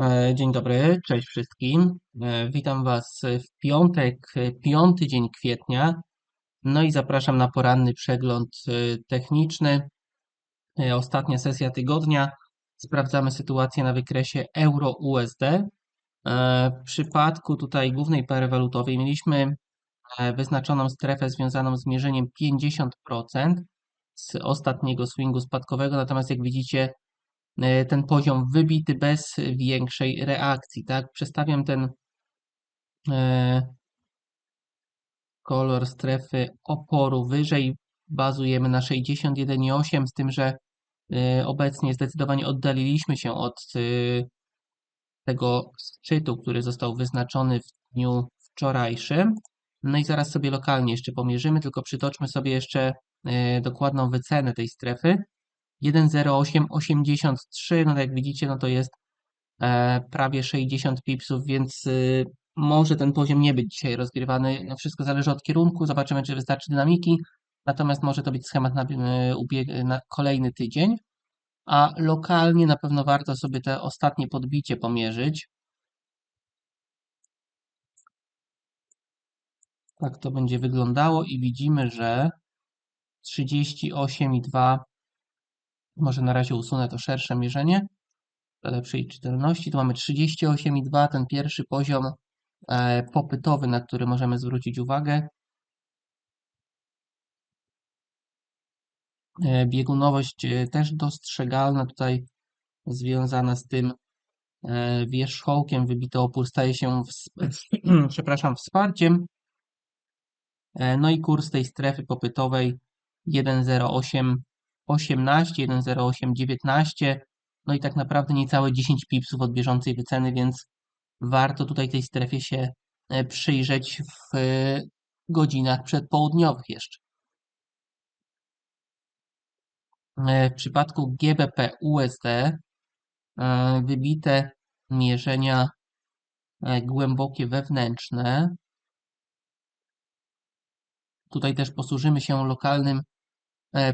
E, Dzień dobry, cześć wszystkim. E, Witam Was w piątek, piąty dzień kwietnia. No i zapraszam na poranny przegląd e, techniczny. Ostatnia sesja tygodnia. Sprawdzamy sytuację na wykresie euro-USD. W przypadku tutaj głównej pary walutowej mieliśmy wyznaczoną strefę związaną z mierzeniem 50% z ostatniego swingu spadkowego, natomiast jak widzicie ten poziom wybity bez większej reakcji, tak? Przestawiam ten e, kolor strefy oporu wyżej, bazujemy na 61,8 z tym, że e, obecnie zdecydowanie oddaliliśmy się od e, tego szczytu, który został wyznaczony w dniu wczorajszym. No i zaraz sobie lokalnie jeszcze pomierzymy, tylko przytoczmy sobie jeszcze e, dokładną wycenę tej strefy. 1,0883, no jak widzicie, no to jest e, prawie 60 pipsów, więc y, może ten poziom nie być dzisiaj rozgrywany. No, wszystko zależy od kierunku, zobaczymy, czy wystarczy dynamiki. Natomiast może to być schemat na, y, na kolejny tydzień. A lokalnie na pewno warto sobie te ostatnie podbicie pomierzyć. Tak to będzie wyglądało i widzimy, że 38,2 może na razie usunę to szersze mierzenie dla lepszej czytelności. Tu mamy 38,2, ten pierwszy poziom e, popytowy, na który możemy zwrócić uwagę. E, Biegunowość e, też dostrzegalna tutaj związana z tym wierzchołkiem wybity opór staje się przepraszam, wsparciem. No i kurs tej strefy popytowej 1,0818, 1,0819, no i tak naprawdę niecałe 10 pipsów od bieżącej wyceny, więc warto tutaj tej strefie się e, przyjrzeć w e, godzinach przedpołudniowych jeszcze. E, W przypadku GBP USD wybite mierzenia głębokie wewnętrzne. Tutaj też posłużymy się lokalnym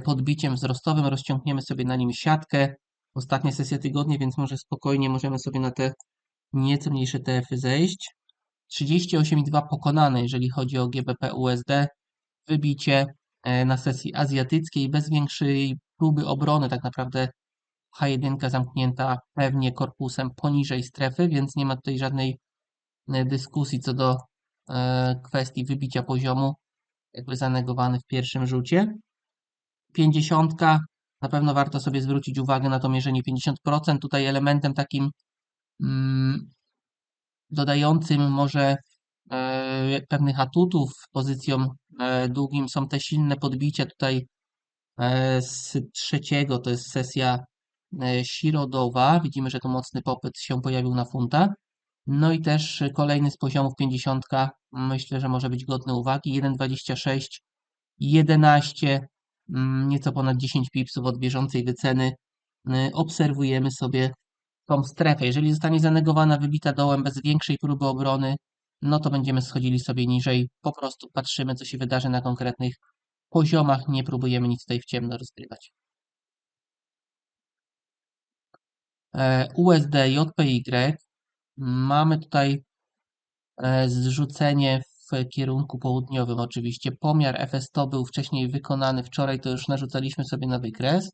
podbiciem wzrostowym, rozciągniemy sobie na nim siatkę. Ostatnia sesja tygodnia, więc może spokojnie możemy sobie na te nieco mniejsze TF-y zejść. 38,2 pokonane, jeżeli chodzi o GBP USD. Wybicie e, na sesji azjatyckiej bez większej próby obrony, tak naprawdę H1 zamknięta pewnie korpusem poniżej strefy, więc nie ma tutaj żadnej e, dyskusji co do e, kwestii wybicia poziomu, jakby zanegowany w pierwszym rzucie. 50 na pewno warto sobie zwrócić uwagę na to mierzenie 50%. Tutaj elementem takim mm, dodającym może e, pewnych atutów pozycjom e, długim są te silne podbicia tutaj e, z trzeciego, to jest sesja środowa. Widzimy, że tu mocny popyt się pojawił na funta. No i też kolejny z poziomów 50, myślę, że może być godny uwagi. 1,26, 11, mm, nieco ponad 10 pipsów od bieżącej wyceny. Y, Obserwujemy sobie tą strefę. Jeżeli zostanie zanegowana, wybita dołem bez większej próby obrony, no to będziemy schodzili sobie niżej. Po prostu patrzymy, co się wydarzy na konkretnych poziomach. Nie próbujemy nic tutaj w ciemno rozgrywać. E, USD JPY. Mamy tutaj e, zrzucenie kierunku południowym oczywiście. Pomiar FS100 był wcześniej wykonany. Wczoraj to już narzucaliśmy sobie na wykres.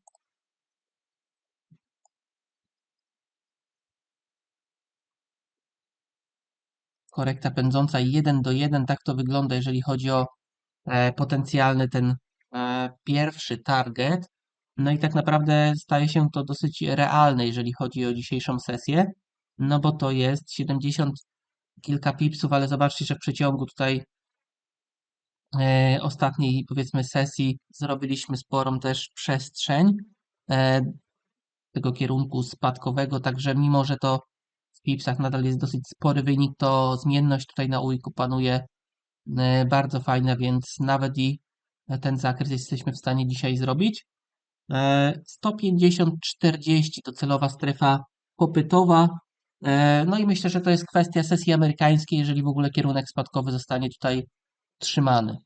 korekta pędząca 1 do 1. Tak to wygląda, jeżeli chodzi o e, potencjalny ten e, pierwszy target. No i tak naprawdę staje się to dosyć realne, jeżeli chodzi o dzisiejszą sesję, no bo to jest 70 kilka pipsów, ale zobaczcie, że w przeciągu tutaj e, ostatniej powiedzmy sesji zrobiliśmy sporą też przestrzeń e, tego kierunku spadkowego, także mimo, że to w pipsach nadal jest dosyć spory wynik, to zmienność tutaj na ujku panuje e, bardzo fajna, więc nawet i ten zakres jesteśmy w stanie dzisiaj zrobić. E, 150-40 to celowa strefa popytowa. E, No i myślę, że to jest kwestia sesji amerykańskiej, jeżeli w ogóle kierunek spadkowy zostanie tutaj trzymany.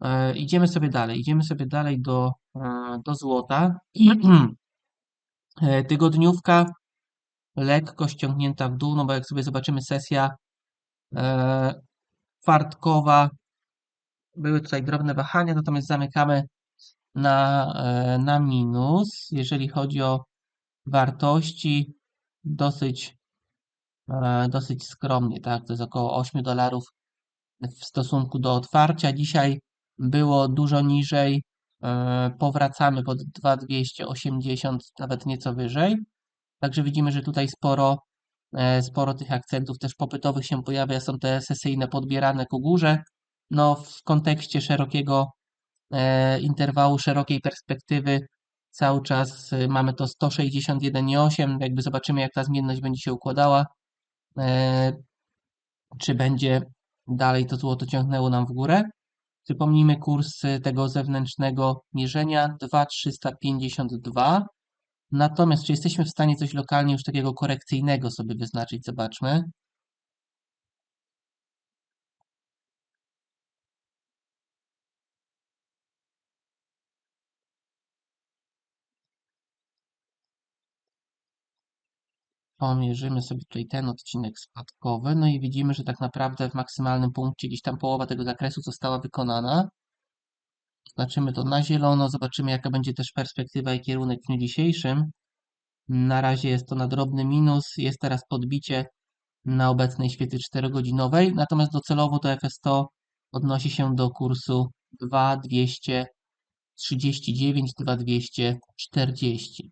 E, idziemy sobie dalej, idziemy sobie dalej do, e, do złota. Tygodniówka lekko ściągnięta w dół, no bo jak sobie zobaczymy sesja czwartkowa, były tutaj drobne wahania, natomiast zamykamy na, e, na minus, jeżeli chodzi o wartości, dosyć, e, dosyć skromnie, tak, to jest około 8 dolarów w stosunku do otwarcia. Dzisiaj było dużo niżej, e, powracamy pod 2280, nawet nieco wyżej. Także widzimy, że tutaj sporo, sporo tych akcentów też popytowych się pojawia. Są te sesyjne podbierane ku górze. No, w kontekście szerokiego interwału, szerokiej perspektywy cały czas e, mamy to 161,8. Jakby zobaczymy, jak ta zmienność będzie się układała. E, czy będzie dalej to złoto ciągnęło nam w górę. Przypomnijmy kurs y, tego zewnętrznego mierzenia 2,352. Natomiast czy jesteśmy w stanie coś lokalnie już takiego korekcyjnego sobie wyznaczyć? Zobaczmy. Pomierzymy sobie tutaj ten odcinek spadkowy, no i widzimy, że tak naprawdę w maksymalnym punkcie gdzieś tam połowa tego zakresu została wykonana. Znaczymy to na zielono, zobaczymy jaka będzie też perspektywa i kierunek w dniu dzisiejszym. Na razie jest to na drobny minus, jest teraz podbicie na obecnej świetle 4-godzinowej, natomiast docelowo to FS100 odnosi się do kursu 2239, 2240.